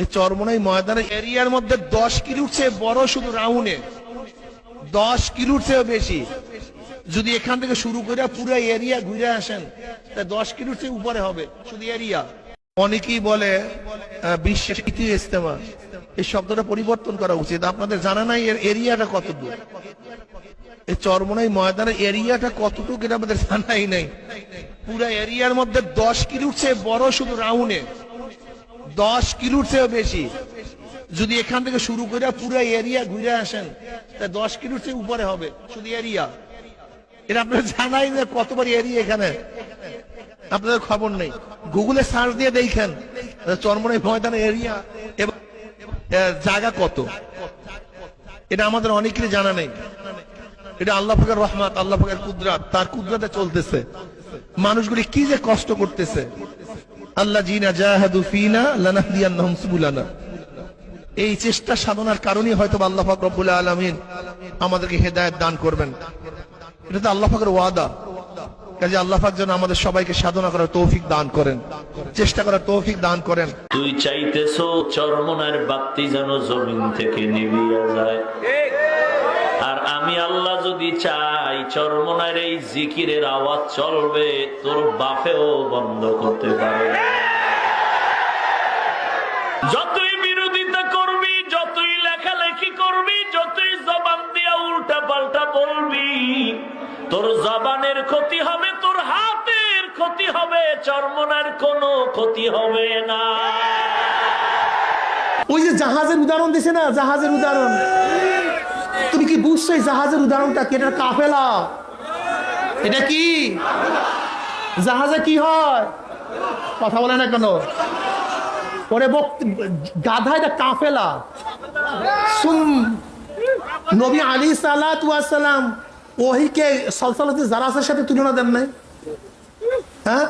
এই চরমনাই ময়দানের এরিয়ার মধ্যে দশ কিলোর চেয়ে বড় শুধু রাউন্ডে। দশ কিলোর চেয়েও বেশি। যদি এখান থেকে শুরু করে পুরো এরিয়া ঘুরে আসেন, তা দশ কিলোর চেয়ে উপরে হবে, শুধু এরিয়া। অনেকেই বলে বিশ্বের তৃতীয় ইস্তেমা এই শব্দটা পরিবর্তন করা উচিত। আপনাদের জানা নাই এর এরিয়াটা কত দূর এই চরমনাই ময়দানের এরিয়াটা কতটুকু এটা আমাদের জানাই নাই। পুরো এরিয়ার মধ্যে দশ কিলোর চেয়ে বড় শুধু রাউন্ডে। দশ কিলোর চেয়েও বেশি। যদি এখান থেকে শুরু করে পুরো এরিয়া ঘুরে আসেন, তা দশ কিলোর চেয়ে উপরে হবে, শুধু এরিয়া এটা আপনার জানাই না কতবার এরিয়া এখানে। আপনাদের খবর নেই। গুগলে সার্চ দিয়ে দেখেন চরমনাই ময়দানের এরিয়া এবং জায়গা কত। এটা আমাদের অনেকেরই জানা নেই। এটা আল্লাহ ফাকের রহমাত, আল্লাহ ফাকের কুদরাত, তার কুদরাতে চলতেছে। মানুষগুলি কি যে কষ্ট করতেছে। আল্লাহ জিনা এই চেষ্টা সাধনার কারণেই হয়তো আল্লাহ পাক রব্বুল আমাদেরকে হেদায়েত দান করবেন। এটা তো আল্লাহ পাকের ওয়াদা। কাজে আল্লাহ পাক যেন আমাদের সবাইকে সাধনা করার তৌফিক দান করেন। চেষ্টা করার তৌফিক দান করেন। তুই চাইতেছ চরমনার বাতি যেন জমিন থেকে নিভিয়া যায়। আর আমি আল্লাহ যদি চাই চরমনার এই জিকিরের আওয়াজ চলবে, তোর বাপেও বন্ধ করতে পারে যতই বিরোধিতা করবি, যতই লেখালেখি করবি, যতই জবান দিয়া উল্টা পাল্টা বলবি, তোর জবানের ক্ষতি হবে, তোর হাতের ক্ষতি হবে চরমনার কোনো ক্ষতি হবে না। ওই যে জাহাজের উদাহরণ দিছে না? জাহাজের উদাহরণ। তুমি কি বুঝছ জাহাজের উদাহরণটা কি? এটা কাফেলা। এটা কি? জাহাজে কি হয়? কথা বলে না কেন? বক্ত- গাধা এটা কাফেলা। নবী আলী সালাম ওহিকে সলসলাতে জারাসের সাথে তুলনা দেন নাই? হ্যাঁ?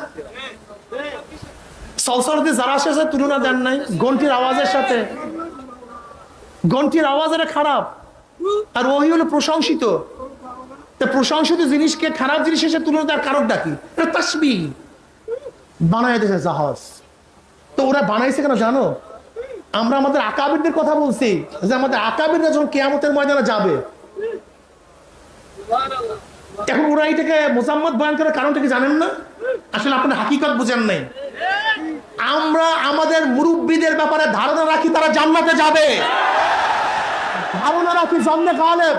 সলসলাতে জারাসের সাথে তুলনা দেন নাই ঘন্টির আওয়াজের সাথে। ঘন্টির আওয়াজ এটা খারাপ। আর ওই হলো প্রশংসিত। তা প্রশংসিত জিনিসকে খারাপ জিনিসের সাথে তুলনা দেওয়ার কারণটা কি? এটা তাসবি বানায় দিয়েছে জাহাজ। তো ওরা বানাইছে কেন জানো? আমরা আমাদের আকাবিরদের কথা বলছি যে আমাদের আকাবিররা যখন কেয়ামতের ময়দানে যাবে, এখন ওরা এটাকে মোসাম্মদ বয়ান করার কারণটা কি জানেন না? আসলে আপনার হাকিকত বুঝেন নাই। আমরা আমাদের মুরব্বীদের ব্যাপারে ধারণা রাখি তারা জান্নাতে যাবে। ধারণা রাখি জন্মে কালে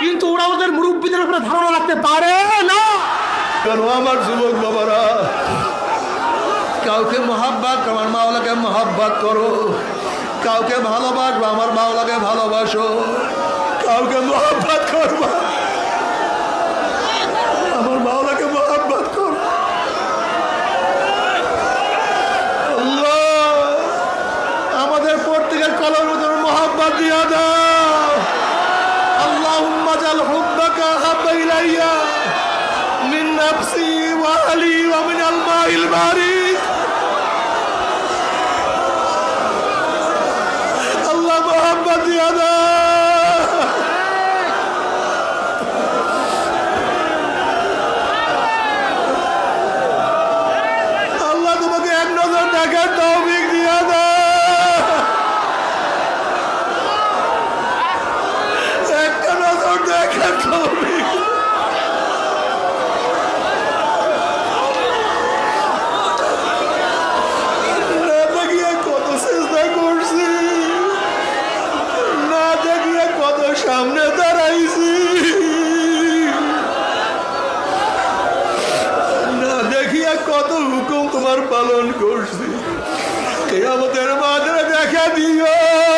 কিন্তু ওরা ওদের মুরব্বীদের উপরে ধারণা রাখতে পারে না। কেন আমার যুবক বাবারা? কাউকে মহাব্বাত, আমার মাওলাকে মহাব্বাত করো। কাউকে ভালোবাসবো আমার মাওলাকে ভালোবাসো। কাউকে মহাব্বাত করবা। الأبيض يداه اللهم اجعل حبك أحب إلي من نفسي وأهلي ومن الماء البارد সামনে দাঁড়াইছি। না দেখিয়ে কত হুকুম তোমার পালন করছি। মাঝে দেখা দিও।